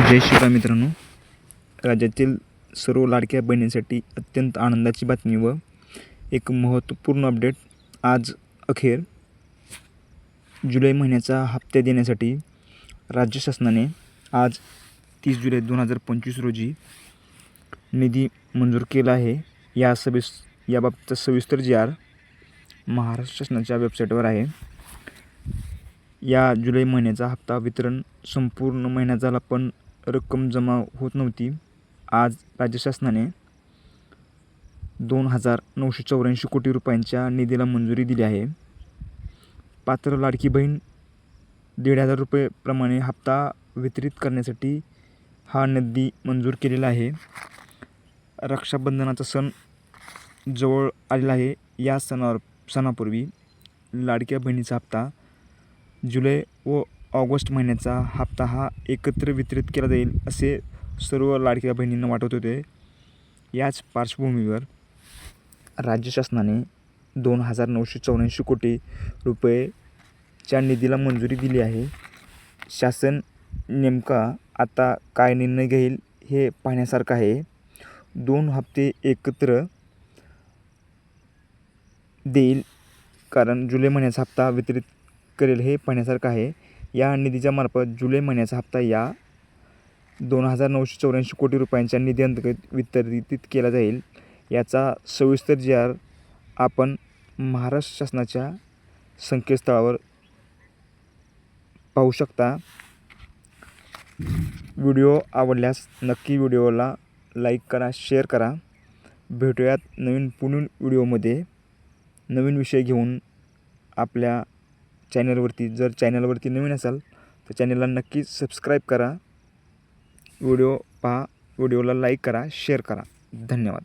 जय शिवराय मित्रांनो. राज्यातील सर्व लाडक्या बहिणींसाठी अत्यंत आनंदाची बातमी व एक महत्त्वपूर्ण अपडेट आज अखेर जुलै महिन्याचा हप्ता देण्यासाठी राज्य शासनाने आज तीस जुलै दोन हजार पंचवीस रोजी निधी मंजूर केला आहे. या सविस याबाबतचा सविस्तर जी आर महाराष्ट्र शासनाच्या वेबसाईटवर आहे. या जुलै महिन्याचा हप्ता वितरण संपूर्ण महिन्यात झाला पण रक्कम जमा होत नव्हती. आज राज्य शासनाने दोन हजार नऊशे चौऱ्याऐंशी कोटी रुपयांच्या निधीला मंजुरी दिली आहे. पात्र लाडकी बहीण दीड हजार रुपयेप्रमाणे हप्ता वितरित करण्यासाठी हा नदी मंजूर केलेला आहे. रक्षाबंधनाचा सण जवळ आलेला आहे. या सणावर सणापूर्वी लाडक्या बहिणीचा हप्ता जुलै व ऑगस्ट महिन्याचा हप्ता हा एकत्र वितरित केला जाईल असे सर्व लाडक्या बहिणींना वाटत होते. याच पार्श्वभूमीवर राज्य शासनाने दोन हजार नऊशे चौऱ्याऐंशी कोटी रुपयेच्या निधीला मंजुरी दिली आहे. शासन नेमका आता काय निर्णय घेईल हे पाहण्यासारखं आहे. दोन हप्ते एकत्र देईल कारण जुलै महिन्याचा हप्ता वितरित करेल हे पाहण्यासारखं आहे. या निधीच्या मार्फत जुलै महिन्याचा हप्ता या दोन हजार नऊशे चौऱ्याऐंशी कोटी रुपयांच्या निधी अंतर्गत वितरित केला जाईल. याचा सविस्तर जी आर आपण महाराष्ट्र शासनाच्या संकेतस्थळावर पाहू शकता. व्हिडिओ आवडल्यास नक्की व्हिडिओला लाईक करा शेअर करा. भेटूयात नवीन पुढील व्हिडिओमध्ये. नवीन विषय घेऊन आपल्या चॅनलवरती जर चॅनलवरती नवीन असाल तर चॅनलला नक्की सबस्क्राईब करा. व्हिडिओ पहा व्हिडिओला लाईक करा शेअर करा. धन्यवाद.